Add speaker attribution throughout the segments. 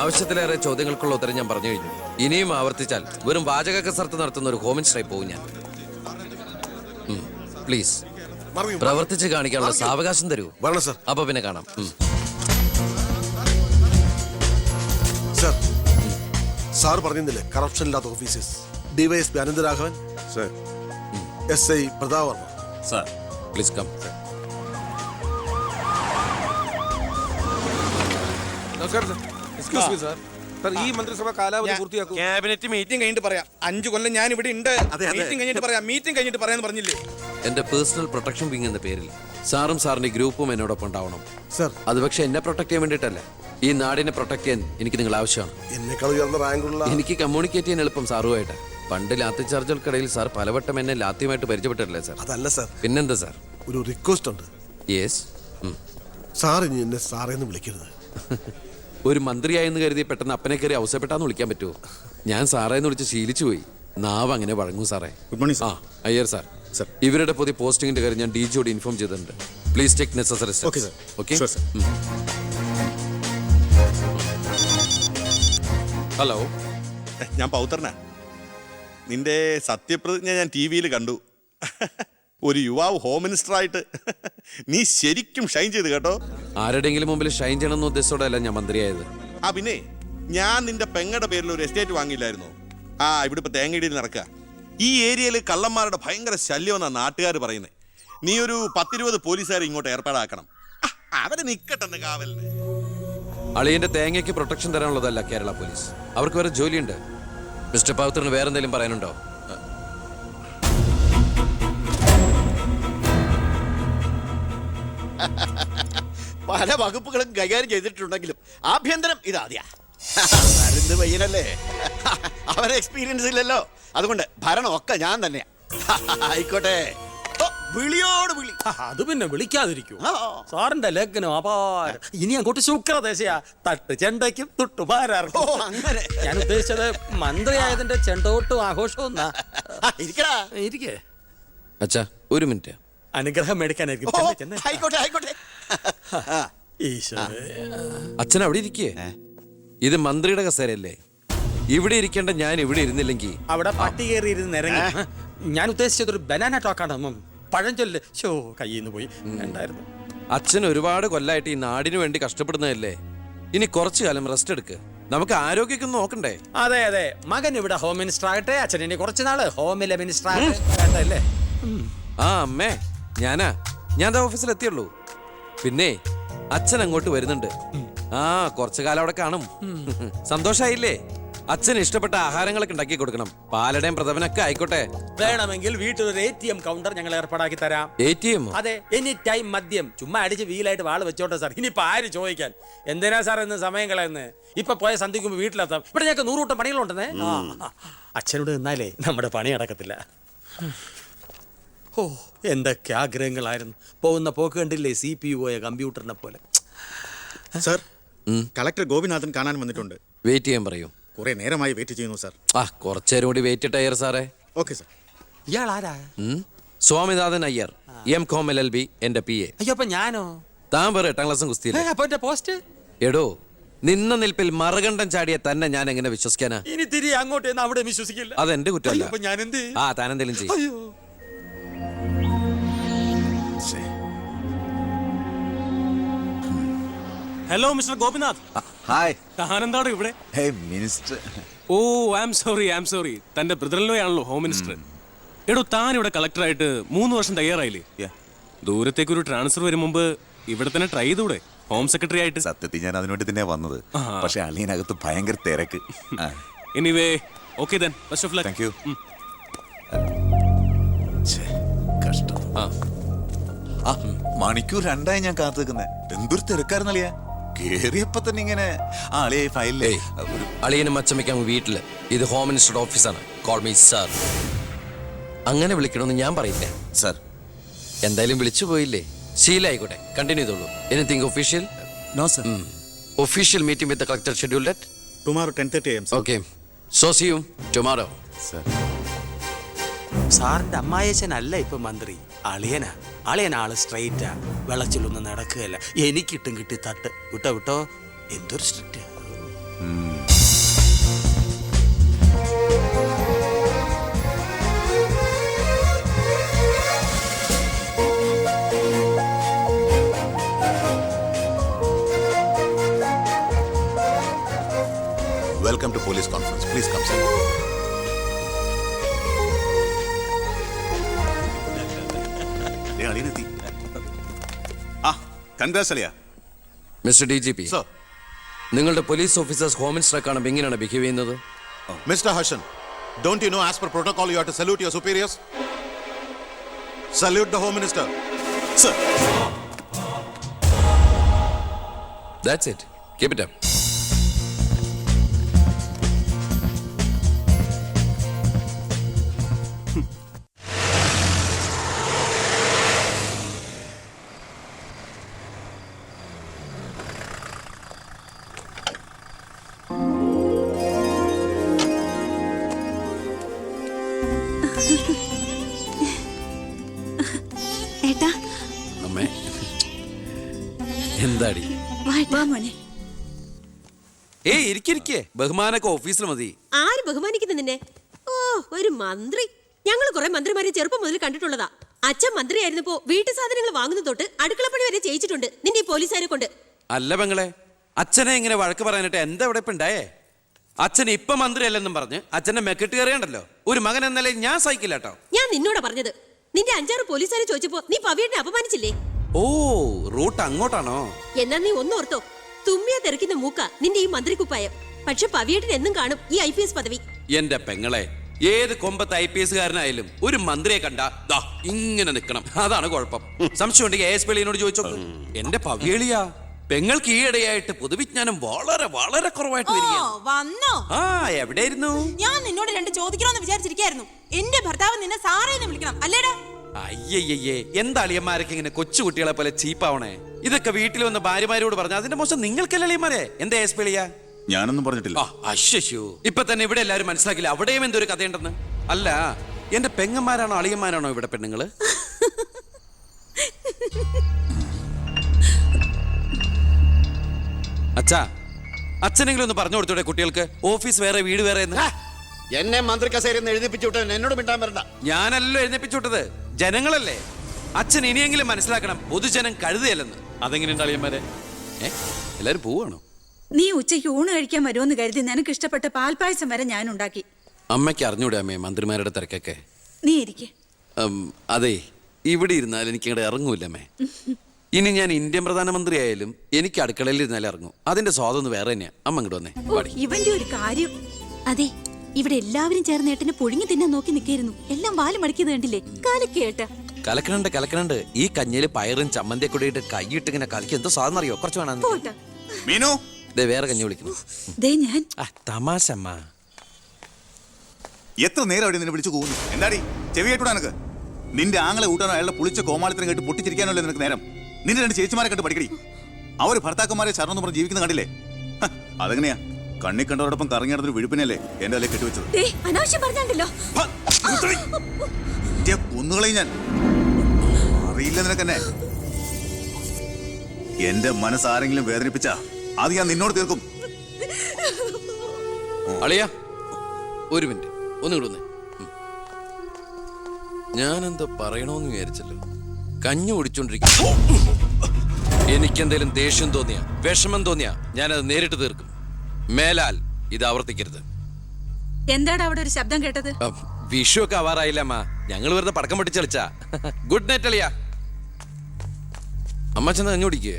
Speaker 1: ആവശ്യത്തിലേറെ ചോദ്യങ്ങൾക്കുള്ള ഉത്തരം ഞാൻ പറഞ്ഞു കഴിഞ്ഞു. ഇനിയും ആവർത്തിച്ചാൽ വെറും വാചക കസർത്ത് നടത്തുന്ന ഒരു ഹോമിൻ സ്ട്രൈ പോകും ഞാൻ. പ്ലീസ് പ്രവർത്തിച്ച് കാണിക്കാനുള്ള സാവകാശം തരൂ.
Speaker 2: വരണം സർ.
Speaker 1: അപ്പൊ പിന്നെ കാണാം.
Speaker 2: സർ സാർ പറഞ്ഞിരുന്നില്ലേ കറപ്ഷൻ ഇല്ലാത്ത officers DYSP Anantharaghavan.
Speaker 3: Sir.
Speaker 2: S I Pratap Varma.
Speaker 3: Sir.
Speaker 1: Please come
Speaker 4: നമസ്കാരം sir. Excuse me sir sir ഈ മന്ത്രിസഭ കാലാവധി പൂർത്തിയാക്കും.
Speaker 5: ക്യാബിനറ്റ് മീറ്റിംഗ് കഴിഞ്ഞിട്ട് പറയാം. അഞ്ചു കൊല്ലം ഞാൻ ഇവിടെ ഉണ്ട്. മീറ്റിംഗ് കഴിഞ്ഞിട്ട് പറയാം. മീറ്റിംഗ് കഴിഞ്ഞിട്ട് പറയാന്ന് പറഞ്ഞില്ലേ?
Speaker 1: എന്റെ പേഴ്സണൽ പ്രൊട്ടക്ഷൻ വിങ് എന്ന പേരിൽ സാറും സാറിന്റെ ഗ്രൂപ്പും എന്നോടൊപ്പം ഉണ്ടാവണം.
Speaker 2: സർ
Speaker 1: അത് പക്ഷെ എന്നെ പ്രൊട്ടക്ട് ചെയ്യാൻ വേണ്ടിയിട്ടല്ല. ഈ നാടിനെ പ്രൊട്ടക്ട് ചെയ്യാൻ എനിക്ക് നിങ്ങൾ ആവശ്യമാണ്.
Speaker 2: എന്നെക്കാൾ ഉയർന്ന റാങ്കുള്ള
Speaker 1: എനിക്ക് കമ്മ്യൂണിക്കേറ്റ് ചെയ്യാൻ എളുപ്പം സാറുമായിട്ട്. പണ്ട് ലാത്തി ചാർജുകൾക്കിടയിൽ സാർ പലവട്ടം എന്നെ ലാത്തിയുമായിട്ട് പരിചയപ്പെട്ടിട്ടില്ലേ സാർ
Speaker 2: അതല്ല സർ
Speaker 1: പിന്നെന്താ സാർ
Speaker 2: ഒരു റിക്വസ്റ്റ് ഉണ്ട്.
Speaker 1: യെസ്
Speaker 2: സാർ ഇനി എന്നെ സാറേന്ന് വിളിക്കരുത്.
Speaker 1: ഒരു മന്ത്രിയായെന്ന് കരുതി പെട്ടെന്ന് അപ്പനെ കയറി അവസരപ്പെട്ടാന്ന് വിളിക്കാൻ പറ്റുമോ? ഞാൻ സാറേ എന്ന് വിളിച്ച് ശീലിച്ചു പോയി. നാവ് അങ്ങനെ വഴങ്ങും സാറേ.
Speaker 3: ഗുഡ് മോർണിംഗ്
Speaker 1: ആ അയ്യർ സാർ.
Speaker 3: സർ
Speaker 1: ഇവരുടെ പുതിയ പോസ്റ്റിംഗിന്റെ കാര്യം ഞാൻ ഡി ജിയോട് ഇൻഫോം ചെയ്തിട്ടുണ്ട്. Please take necessary okay
Speaker 3: sir okay.
Speaker 1: Hello
Speaker 6: ഞാൻ പൗത്രനാ. നിന്റെ സത്യപ്രതിജ്ഞ ഞാൻ ടി വിയിൽ കണ്ടു. ഒരു യുവാവ് ഹോം മിനിസ്റ്ററായിട്ട് നീ ശരിക്കും ഷൈൻ ചെയ്ത് കേട്ടോ.
Speaker 1: ആരുടെങ്കിലും മുമ്പിൽ ഷൈൻ ചെയ്യണമെന്ന ഉദ്ദേശത്തോടെയല്ല ഞാൻ മന്ത്രിയായത്.
Speaker 6: ആ പിന്നെ ഞാൻ നിന്റെ പെങ്ങടെ പേരിൽ ഒരു എസ്റ്റേറ്റ് വാങ്ങിയില്ലായിരുന്നു? ആ ഇവിടെ ഇപ്പൊ തേങ്ങയിടിയിൽ നടക്കുക ഈ ഏരിയയിൽ കള്ളന്മാരുടെ ഭയങ്കര ശല്യമെന്നാണ് നാട്ടുകാർ പറയുന്നത് നീ ഒരു പത്തിരുപത് പോലീസുകാരെ ഇങ്ങോട്ട് ഏർപ്പാടാക്കണം. അവരെ അവർ നിക്കട്ടെന്ന് കാവലിന്.
Speaker 1: അളിയന്റെ തേങ്ങയ്ക്ക് പ്രൊട്ടക്ഷൻ തരാനുള്ളതല്ല കേരള പോലീസ്. അവർക്ക് വേറെ ജോലിയുണ്ട്. മിസ്റ്റർ പവിത്രന് വേറെന്തെങ്കിലും പറയാനുണ്ടോ?
Speaker 7: പല വകുപ്പുകളും കൈകാര്യം ചെയ്തിട്ടുണ്ടെങ്കിലും ആഭ്യന്തരം ഇതാദ്യാ. മരുന്ന് പയ്യനല്ലേ? അവരെ എക്സ്പീരിയൻസ് ഇല്ലല്ലോ. അതുകൊണ്ട് ഭരണം ഒക്കെ ഞാൻ തന്നെയാ. ആയിക്കോട്ടെ. വിളിയോട് വിളി.
Speaker 8: അത് പിന്നെ വിളിക്കാതിരിക്കൂ. സാറിന്റെ ലഗ്നം അപാര. ഇനി അങ്ങോട്ട് ശുക്രദേശയാ. തട്ട് ചെണ്ടയ്ക്കും തൊട്ടു
Speaker 7: അങ്ങനെ.
Speaker 8: ഞാൻ ഉദ്ദേശിച്ചത് മന്ത്രിയായതിന്റെ ചെണ്ടോട്ടും ആഘോഷവും
Speaker 7: ഇരിക്കടാ.
Speaker 8: ഇരിക്കേ.
Speaker 1: അച്ഛാ ഒരു മിനിറ്റ്.
Speaker 8: അനുഗ്രഹം മേടിക്കാനായിരിക്കും.
Speaker 7: ഓ,
Speaker 8: ചെന്നൈ, ചെന്നൈ.
Speaker 7: ആയിക്കോട്ടെ ആയിക്കോട്ടെ.
Speaker 8: ഈശോയെ.
Speaker 1: അച്ഛൻ അവിടെ ഇരിക്കേ? ഇത് മന്ത്രിയുടെ കസേരയല്ലേ? ഇവിടെ ഇരിക്കേണ്ട ഞാൻ ഇവിടെ ഇരുന്നില്ലെങ്കിൽ.
Speaker 8: അവിടെ പട്ടി കയറി ഇരുന്ന് ഇറങ്ങി ഞാൻ ഉദ്ദേശിച്ചത് ഒരു ബനാന ടോക്കാണ്. പഴഞ്ചൊല്ല്. ഷോ കയ്യിൽ നിന്ന് പോയി. ഉണ്ടായിരുന്നു
Speaker 1: അച്ഛൻ ഒരുപാട് കൊല്ലായിട്ട് ഈ നാടിനു വേണ്ടി കഷ്ടപ്പെടുന്നതല്ലേ? ഇനി കുറച്ചു കാലം റെസ്റ്റ് എടുക്ക്. നമുക്ക് ആരോഗ്യമൊക്കെ ഒന്ന് നോക്കണ്ടേ?
Speaker 8: അതെ അതെ. മകൻ ഇവിടെ ഹോം മിനിസ്റ്റർ ആകട്ടെ. അച്ഛൻ ഇനി കുറച്ച് നാൾ ഹോമിലെ മിനിസ്റ്റർ ആകട്ടെ.
Speaker 1: ആ അമ്മേ. ഞാനാ? ഞാൻ ഓഫീസിൽ എത്തിയുള്ളൂ. പിന്നെ അച്ഛൻ അങ്ങോട്ട് വരുന്നുണ്ട്. ആ കുറച്ചു കാലം അവിടെ കാണും. സന്തോഷായില്ലേ? അച്ഛന് ഇഷ്ടപ്പെട്ട ആഹാരങ്ങളൊക്കെ ഉണ്ടാക്കി കൊടുക്കണം. പാലടയും പ്രഥമനൊക്കെ ആയിക്കോട്ടെ.
Speaker 8: വേണമെങ്കിൽ വീട്ടിൽ ഒരു എ ടി എം കൗണ്ടർ ഞങ്ങൾ ഏർപ്പാടാക്കി തരാം.
Speaker 1: എ ടി എം
Speaker 8: അതെ എനി ടൈം മദ്യം. ചുമ്മാ അടിച്ച് വീലായിട്ട് വാൾ വെച്ചോട്ടെ സാർ. ഇനിയിപ്പോ ആര് ചോദിക്കാൻ? എന്തിനാ സാർ എന്ന് സമയം കളയുന്നത് ഇപ്പൊ പോയ സന്ധിക്കുമ്പോ വീട്ടിലെത്താം. ഇവിടെ ഞങ്ങൾക്ക് നൂറുകൂട്ടം പണികളുണ്ടെന്നേ. അച്ഛനോട് നിന്നാലേ നമ്മുടെ പണി നടക്കത്തില്ല. ഓ എന്തൊക്കെ ആഗ്രഹങ്ങളായിരുന്നു. പോകുന്ന പോക്ക് കണ്ടില്ലേ സി പി പോയ കമ്പ്യൂട്ടറിനെ പോലെ.
Speaker 3: സർ കളക്ടർ ഗോപിനാഥൻ കാണാൻ വന്നിട്ടുണ്ട്.
Speaker 1: വെയിറ്റ് ചെയ്യാൻ പറയൂ.
Speaker 3: കുറെ നേരമായി വെയിറ്റ് ചെയ്യുന്നു സർ.
Speaker 1: ആ കുറച്ചേരം കൂടി വെയിറ്റ് ടയർ സാറേ.
Speaker 3: Okay sir.
Speaker 8: ഇയാൾ ആരാ.
Speaker 1: Swaminathan Iyer M Com L L B എന്റെ പി എ
Speaker 8: അയ്യോ അപ്പൊ ഞാനോ?
Speaker 1: താൻ വേറെ എട്ടാം ക്ലാസ്സും കുസ്തി
Speaker 8: അപ്പൊ എന്റെ പോസ്റ്റ്
Speaker 1: എടോ നിന്ന നിൽപ്പിൽ മറുകണ്ഠം ചാടിയ തന്നെ ഞാൻ എങ്ങനെ വിശ്വസിക്കാനാ?
Speaker 8: ഇനി തിരി അങ്ങോട്ട് അവിടെ വിശ്വസിക്കില്ല.
Speaker 1: അതെന്റെ കുറ്റമല്ല.
Speaker 8: അയ്യോ, ഞാൻ എന്ത്
Speaker 1: ആ താൻ എന്തെങ്കിലും ചെയ്യും
Speaker 9: ഹലോ മിസ്റ്റർ ഗോപിനാഥ്
Speaker 10: ഹായ്
Speaker 9: താനെന്താണ് ഇവിടെ?
Speaker 10: Hey minister
Speaker 9: oh I am sorry I am sorry തന്റെ ബ്രദറിലോയാണല്ലോ ഹോം മിനിസ്റ്റർ എടോ താൻ ഇവിടെ കളക്ടറായിട്ട് മൂന്ന് വർഷം തയ്യാറായില്ലേ. ദൂരത്തേക്ക് ഒരു ട്രാൻസ്ഫർ വരും മുമ്പ് ഇവിടെ തന്നെ ട്രൈ ചെയ്തൂടെ? ഹോം സെക്രട്ടറി ആയിട്ട്.
Speaker 10: സത്യത്തിൽ ഞാൻ അതിനുവേണ്ടി തന്നെ വന്നത്. പക്ഷെ അളിയനകത്ത് ഭയങ്കര തിരക്ക്.
Speaker 9: Anyway okay then best of luck
Speaker 10: thank you കഷ്ടം.
Speaker 1: ആ.
Speaker 10: മണിക്കൂർ രണ്ടായി ഞാൻ കാത്തു നിൽക്കുന്നത് എന്തൊരു തിരക്കായിരുന്നളിയ? കേറിയപ്പോ തന്നെ ഇങ്ങനെ ആ അളിയ ഫയലിലേ
Speaker 1: ഏയ് അളിയനും അച്ചമ്മയ്ക്കും വീട്ടിൽ. ഇത് ഹോം മിനിസ്റ്റർ ഓഫീസാണ് കോൾ മീ സാർ അങ്ങനെ വിളിക്കണമെന്ന് ഞാൻ പറയില്ല.
Speaker 10: സർ
Speaker 1: എന്തായാലും വിളിച്ചു പോയില്ലേ? ശീലായിക്കോട്ടെ കണ്ടിന്യൂ ചെയ്തോളൂ. Anything official
Speaker 3: no sir
Speaker 1: official meeting with collector schedule date
Speaker 3: tomorrow ten thirty M
Speaker 1: okay so see you tomorrow
Speaker 10: sir
Speaker 8: സാറിന്റെ അമ്മായച്ചനല്ല ഇപ്പൊ മന്ത്രി. അളിയനാ. അളിയൻ സ്ട്രെയിറ്റാ വെള്ളച്ചിലൊന്നും നടക്കുകയല്ല. എനിക്കിട്ടും കിട്ടി തട്ട്. വിട്ടോ വിട്ടോ? എന്തൊരു strict
Speaker 10: welcome to police conference please come sir congrats അളിയ.
Speaker 1: Mister D G P
Speaker 10: sir.
Speaker 1: നിങ്ങളുടെ പോലീസ് ഓഫീസേഴ്സ് ഹോം കാണുമ്പോൾ എങ്ങനെയാണ് ബിഹേവ് ചെയ്യുന്നത്?
Speaker 10: Mister Harshan don't you know as per protocol you have to salute your superiors salute the home minister sir
Speaker 1: that's it keep it up
Speaker 11: മോനെ.
Speaker 1: ഏയ് ഇരിക്കിരിക്കേ ബഹുമാനൊക്കെ ഓഫീസിൽ മതി.
Speaker 11: ആര് ബഹുമാനിക്കുന്നു നിന്നെ? ഓ ഒരു മന്ത്രി. ഞങ്ങൾ കുറെ മന്ത്രിമാരെ ചെറുപ്പം മുതൽ കണ്ടിട്ടുള്ളതാ. അച്ഛൻ മന്ത്രിയായിരുന്നപ്പോ വീട്ടു സാധനങ്ങൾ വാങ്ങുന്ന തൊട്ട് അടുക്കളപ്പണി വരെ ചെയ്യിച്ചിട്ടുണ്ട്. നിന്റെ ഈ പോലീസുകാരെ കൊണ്ട്.
Speaker 1: അല്ല പെങ്ങളെ അച്ഛനെ ഇങ്ങനെ വഴക്ക് പറയാനായിട്ട് എന്താ ഇവിടെ ഇപ്പൊ ഉണ്ടായേ? അച്ഛൻ ഇപ്പൊ മന്ത്രിയല്ലെന്നും പറഞ്ഞ് അച്ഛന്റെ മെക്കെട്ട് കയറിയണ്ടല്ലോ. ഒരു മകൻ എന്നല്ലേ ഞാൻ സഹിക്കില്ല കേട്ടോ.
Speaker 11: ഞാൻ നിന്നോടാ പറഞ്ഞത്. നിന്റെ അഞ്ചാറ് പോലീസുകാരെ ചോദിച്ചപ്പോ നീ പവിയനെ അപമാനിച്ചില്ലേ?
Speaker 1: ഓ റൂട്ട് അങ്ങോട്ടാണോ?
Speaker 11: എന്നാ നീ ഒന്നോർത്തോ തുമ്മിയ തെറിക്കുന്ന മൂക്ക നിന്റെ ഈ മന്ത്രിക്കുപ്പായം. പക്ഷെ പവിയേട്ടൻ എന്നും കാണും ഈ ഐ പി എസ് പദവി.
Speaker 1: എന്റെ പെങ്ങളെ ഏത് കൊമ്പത്ത് ഐ പി എസ് കാരനായാലും ഒരു മന്ത്രിയെ കണ്ട ദാ ഇങ്ങനെ നിൽക്കണം. അതാണ് കുഴപ്പം. സംശയം ഉണ്ടെങ്കിൽ എ എസ് പിള്ളിനോട് ചോദിച്ചോ എന്റെ പവിയളിയാ പെങ്ങൾക്ക് ഈയിടെയായിട്ട് പൊതുവിജ്ഞാനം വളരെ വളരെ കുറവായിട്ട്
Speaker 11: വന്നോ?
Speaker 1: ആ എവിടെയായിരുന്നു?
Speaker 11: ഞാൻ നിന്നോട് രണ്ട് ചോദിക്കണമെന്ന് വിചാരിച്ചിരിക്കായിരുന്നു. എന്റെ ഭർത്താവ് നിന്നെ സാറേ എന്ന് വിളിക്കണം. അല്ലേടാ?
Speaker 1: അയ്യയ്യേ എന്താ അളിയന്മാരൊക്കെ ഇങ്ങനെ കൊച്ചുകുട്ടികളെ പോലെ ചീപ്പാവണേ? ഇതൊക്കെ വീട്ടിൽ വന്ന് ഭാര്യമാരോട് പറഞ്ഞു അതിന്റെ മോശം നിങ്ങൾക്കല്ലേ അളിയന്മാരെ? എന്താ എസ് പിളിയ
Speaker 10: ഞാനൊന്നും പറഞ്ഞിട്ടില്ല.
Speaker 1: ആ അശ്ശോ ഇപ്പൊ തന്നെ ഇവിടെ എല്ലാവരും മനസ്സിലാക്കില്ല. അവിടെയും എന്തൊരു കഥയുണ്ടെന്ന്. അല്ല എന്റെ പെങ്ങന്മാരാണോ അളിയന്മാരാണോ ഇവിടെ പെണ്ണുങ്ങൾ? അച്ഛാ അച്ഛനെങ്കിലും ഒന്ന് പറഞ്ഞു കൊടുത്തൂടെ കുട്ടികൾക്ക്? ഓഫീസ് വേറെ വീട് വേറെ എന്ന്?
Speaker 7: എന്നെ മന്ത്രി കസേരന്ന് എഴുതിപ്പിച്ചു വിട്ടത് എന്നോട് മിണ്ടാൻ വരണ്ട.
Speaker 1: ഞാനല്ലോ എഴുന്നേപ്പിച്ചു വിട്ടത്. ജനങ്ങളല്ലേ? അച്ഛൻ ഇനിയെങ്കിലും മനസ്സിലാക്കണം പൊതുജനം കഴുതയല്ലെന്ന് അതെങ്ങനെയുണ്ട് അളിയന്മാരെ? ഏ? എല്ലാരും പോവാണോ
Speaker 11: നീ ഉച്ചയ്ക്ക് ഊണ് കഴിക്കാൻ വരുമെന്ന് കരുതി നിനക്ക് ഇഷ്ടപ്പെട്ട പാൽപ്പായസം വരെ ഞാൻ ഉണ്ടാക്കി
Speaker 1: അമ്മയ്ക്ക് അറിഞ്ഞൂടെ അമ്മേ മന്ത്രിമാരുടെ തിരക്കൊക്കെ?
Speaker 11: നീ ഇരിക്കെ.
Speaker 1: അതെ ഇവിടെ ഇരുന്നാൽ എനിക്ക് ഇറങ്ങൂല്ല അമ്മേ. ഇനി ഞാൻ ഇന്ത്യൻ പ്രധാനമന്ത്രി ആയാലും എനിക്ക് അടുക്കളയിൽ ഇരുന്നാലേ ഇറങ്ങും. അതിന്റെ സ്വാദം വേറെ തന്നെയാ. അമ്മ ഇങ്ങോട്ട് വന്നേ.
Speaker 11: ഇവന്റെ ഒരു കാര്യം. അതെ. ഇവിടെ എല്ലാവരും ചേർന്ന് ഏട്ടനെ പുഴുങ്ങി തിന്നാൻ നോക്കി നിൽക്കായിരുന്നു എല്ലാം വാൽ മടക്കിയത് കണ്ടില്ലേ? കാലക്കേട്ട.
Speaker 1: കലക്കണുണ്ട് കലക്കണുണ്ട്. ഈ കഞ്ഞിയിൽ പയറും ചമ്മന്തി കൂടി ഇട്ട് കൈയിട്ട് ഇങ്ങനെ കലക്കി എന്തോ സാധനം അറിയോ? കുറച്ച് വേണം
Speaker 10: മീനു?
Speaker 1: ദേ വേറെ കഞ്ഞി വിളിക്കുന്നു.
Speaker 11: ദേ ഞാൻ.
Speaker 1: ആ തമാശ അമ്മ
Speaker 10: എത്ര നേരം അവിടെ നിന്നെ വിളിച്ചു പോകുന്നു എന്താടി? ചെവി കേട്ടൂടാ നിനക്ക്. നിന്റെ ആങ്ങളെ കൂട്ടാനോ അയാളുടെ പുളിച്ച കോമാളിത്തരം കേട്ട് പൊട്ടിച്ചിരിക്കാനല്ലേ നിനക്ക് നേരം? നിന്റെ രണ്ട് ചേച്ചിമാരെ കണ്ട് പഠിക്കടി. അവർ ഭർത്താക്കന്മാരെ ശരണം പറഞ്ഞ് ജീവിക്കുന്ന കണ്ടില്ലേ? അതെങ്ങനെയാ? കണ്ണി കണ്ടവരോടൊപ്പം കറങ്ങി നടന്നൊരു വിഴുപ്പിനല്ലേ എന്റെ അല്ലേ കെട്ടിവെച്ചത്?
Speaker 11: ദേ അനാവശ്യം പറഞ്ഞാണ്ടല്ലോ.
Speaker 10: ഇതേ കൊന്നുകളയും ഞാൻ. അറിയില്ല നിനക്കെന്നെ. എന്റെ മനസ്സ് ആരെങ്കിലും വേദനിപ്പിച്ച അത് ഞാൻ നിന്നോട് തീർക്കും.
Speaker 1: അളിയ ഒരു മിനിറ്റ്. ഒന്നും വന്നേ. ഉം. ഞാനെന്തോ പറയണോന്ന് വിചാരിച്ചല്ലോ. കഞ്ഞു കുടിച്ചോണ്ടിരിക്കും. എനിക്കെന്തേലും ദേഷ്യം തോന്നിയ വിഷമം തോന്നിയാ ഞാനത് നേരിട്ട് തീർക്കും. മേലാൽ ഇത് ആവർത്തിക്കരുത്.
Speaker 11: എന്താണ് അവിടെ ഒരു ശബ്ദം കേട്ടത്?
Speaker 1: വിഷു ഒക്കെ ആവാറായില്ല അമ്മ ഞങ്ങൾ വെറുതെ പടക്കം പൊട്ടിച്ചളിച്ച ഗുഡ് നൈറ്റ് അളിയ. അമ്മ ചെന്ന് കഞ്ഞു കുടിക്കേ.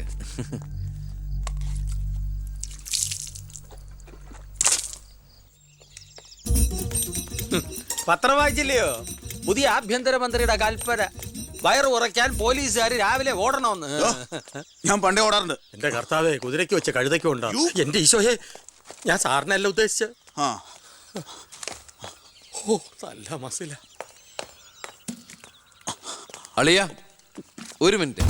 Speaker 8: പത്രം വായിച്ചില്ലയോ? പുതിയ ആഭ്യന്തരമന്ത്രിയുടെ കൽപ്പന. വയറ് ഉറയ്ക്കാൻ പോലീസുകാർ രാവിലെ ഓടണമെന്ന്.
Speaker 10: ഞാൻ പണ്ടേ ഓടാറുണ്ട്.
Speaker 8: എന്റെ കർത്താവേ കുതിരയ്ക്ക് വെച്ച കഴുതയ്ക്കും ഉണ്ടാവും എന്റെ ഈശോയെ ഞാൻ സാറിനല്ല ഉദ്ദേശിച്ച.
Speaker 10: ആ.
Speaker 8: ഓ നല്ല മസില.
Speaker 1: അളിയ ഒരു മിനിറ്റ്.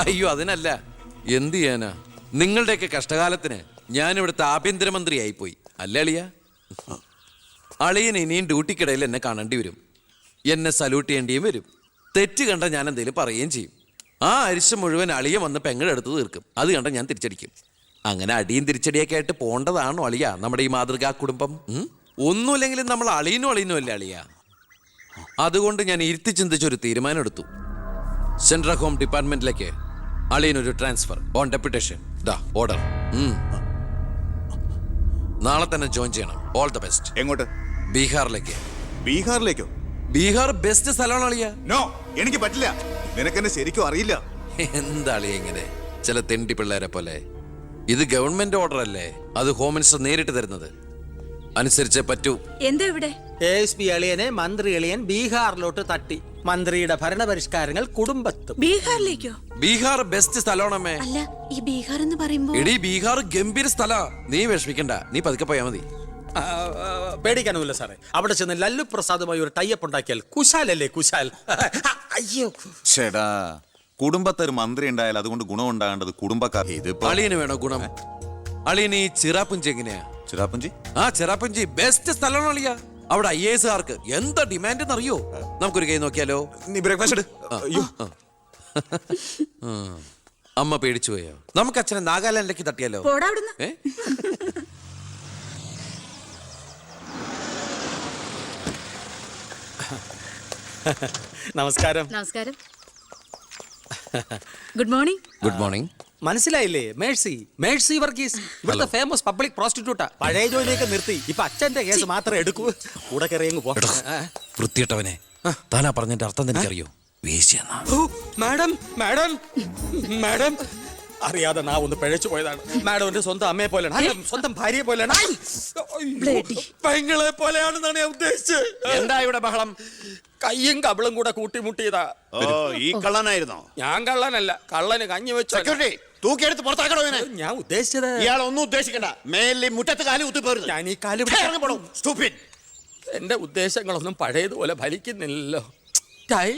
Speaker 1: അയ്യോ അതിനല്ല. എന്ത് ചെയ്യാനാ? നിങ്ങളുടെയൊക്കെ കഷ്ടകാലത്തിന് ഞാൻ ഇവിടുത്തെ ആഭ്യന്തരമന്ത്രിയായി പോയി അല്ലേ അളിയ? അളിയൻ ഇനിയും ഡ്യൂട്ടിക്കിടയിൽ എന്നെ കാണേണ്ടി വരും. എന്നെ സല്യൂട്ട് ചെയ്യേണ്ടിയും വരും. തെറ്റ് കണ്ട ഞാൻ എന്തെങ്കിലും പറയുകയും ചെയ്യും. ആ അരിശം മുഴുവൻ അളിയ വന്ന് പെങ്ങളെടുത്ത് തീർക്കും. അത് കണ്ട ഞാൻ തിരിച്ചടിക്കും. അങ്ങനെ അടിയും തിരിച്ചടിയൊക്കെ ആയിട്ട് പോണ്ടതാണോ അളിയ? നമ്മുടെ ഈ മാതൃകാ കുടുംബം? ഒന്നുമില്ലെങ്കിലും നമ്മൾ അളിയനും അളിയനും അല്ലേ അളിയ? അതുകൊണ്ട് ഞാൻ ഇരുത്തി ചിന്തിച്ചൊരു തീരുമാനം എടുത്തു. സെൻട്രൽ ഹോം ഡിപ്പാർട്ട്മെന്റിലേക്ക് അളിയനൊരു ട്രാൻസ്ഫർ ഓൺ ഡെപ്യൂട്ടേഷൻ. ദാ ഓർഡർ. നാളെ തന്നെ ജോയിൻ ചെയ്യണം. All the best.
Speaker 10: എങ്ങോട്ട്?
Speaker 1: ബീഹാറിലേക്ക്.
Speaker 10: ബീഹാറിലേക്കോ?
Speaker 1: ബീഹാർ ബെസ്റ്റ് സ്ഥലമാണ് അളിയ?
Speaker 10: നോ എനിക്ക് പറ്റില്ല. നിനക്കെന്നെ ശരിക്കും അറിയില്ല.
Speaker 1: എന്താ അളിയ ഇങ്ങനെ? ചില തെണ്ടി പിള്ളേരെ പോലെ. ഇത് ഗവൺമെന്റ് ഓർഡർ അല്ലേ? അത് ഹോം മിനിസ്റ്റർ നേരിട്ട് തരുന്നത്. അനുസരിച്ചേ പറ്റൂ.
Speaker 12: എന്താ ഇവിടെ?
Speaker 8: എ എസ് പി എളിയനെ മന്ത്രി എളിയൻ ബീഹാറിലോട്ട് തട്ടി. മന്ത്രിയുടെ ഭരണപരിഷ്കാരങ്ങൾ കുടുംബത്തും.
Speaker 12: ബീഹാറിലേക്കോ?
Speaker 1: ബീഹാർ ബെസ്റ്റ് സ്ഥലമാണമ്മേ.
Speaker 12: അല്ല ഈ ബീഹാർ എന്ന് പറയുമ്പോ
Speaker 1: എടി ബീഹാർ ഗംഭീര സ്ഥല. നീ വിഷമിക്കണ്ട. നീ പതുക്കെ പോയാ മതി.
Speaker 8: ആ, ആ, പേടിക്കാനൊന്നുമില്ല സാറേ. അവിടെ ചെന്ന് ലല്ലു പ്രസാദുമായി ഒരു ടൈപ്പ് ഉണ്ടാക്കിയാൽ കുശാലല്ലേ കുശാൽ? അയ്യോ.
Speaker 10: ചേടാ കുടുംബത്തെ ഒരു മന്ത്രി ഉണ്ടായാൽ അതുകൊണ്ട് ഗുണം ഉണ്ടാകേണ്ടത് കുടുംബക്കാർ. ഇത്
Speaker 1: അളിയന് വേണോ ഗുണം? അളിയന് ഈ ചിറാപ്പുഞ്ചി എങ്ങനെയാ?
Speaker 10: ചിറാപ്പുഞ്ചി?
Speaker 1: ആ ചിറാപ്പുഞ്ചി ബെസ്റ്റ് സ്ഥലമാണ് അളിയ. അവിടെ ഐ എസ് ആർക്ക് എന്താ ഡിമാൻഡ് എന്നറിയോ? നമുക്കൊരു കൈ നോക്കിയാലോ?
Speaker 4: നീ ബ്രേക്ക്ഫാസ്റ്റ് അയ്യോ.
Speaker 1: അമ്മ പേടിച്ചു പോയോ? നമുക്ക് അച്ഛനെ നാഗാലാൻഡിലേക്ക് തട്ടിയാലോ?
Speaker 12: പോടാ അവിടുന്ന്.
Speaker 1: ഏ?
Speaker 8: നമസ്കാരം.
Speaker 12: നമസ്കാരം. ഗുഡ് മോർണിംഗ്
Speaker 1: ഗുഡ് മോർണിംഗ്
Speaker 8: മനസ്സിലായില്ലേ? Mercy Mercy Varghese. ഇവിടുത്തെ ഫേമസ് പബ്ലിക് പ്രോസ്റ്റിറ്റ്യൂട്ടാ പഴയ ജോലിയൊക്കെ നിർത്തി. ഇപ്പൊ അച്ഛന്റെ കേസ് മാത്രം എടുക്കൂ. കൂടെ കയറി അങ്ങ് പോ. ആ.
Speaker 1: വൃത്തിയിട്ടവനെ താനാ പറഞ്ഞതിന്റെ അർത്ഥം തന്നെ
Speaker 8: അറിയോ മാഡം മാഡം മാഡം. അറിയാതെ നാ ഒന്ന് പിഴച്ചു പോയതാണ്. മാഡം എന്റെ സ്വന്തം അമ്മയെ പോലെയാണ്. അല്ല, സ്വന്തം ഭാര്യയെ പോലെയാണ്. പെങ്ങളെ പോലെയാണെന്നാണ് ഞാൻ ഉദ്ദേശിച്ചത്.
Speaker 7: എന്താ ഇവിടെ ബഹളം?
Speaker 8: കയ്യും കബളും കൂടെ കൂട്ടിമുട്ടിയതാ.
Speaker 7: ഓ ഈ കള്ളനായിരുന്നോ?
Speaker 8: ഞാൻ കള്ളനല്ല. കള്ളന് കഞ്ഞി വെച്ചു.
Speaker 7: സെക്യൂരിറ്റി തൂക്കിയെടുത്ത് പുറത്താക്കണോ ഇവനെ?
Speaker 8: ഞാൻ ഉദ്ദേശിച്ചത്
Speaker 7: ഇയാൾ ഒന്നും ഉദ്ദേശിക്കണ്ട. മേലിൽ മുറ്റത്ത് കാലി കുത്തിപ്പോരുന്നു
Speaker 8: ഞാൻ ഈ കാലി പിടിച്ച്
Speaker 7: ഇറങ്ങി stupid.
Speaker 8: എന്റെ ഉദ്ദേശങ്ങളൊന്നും പഴയതുപോലെ ഫലിക്കുന്നില്ലല്ലോ. ടൈ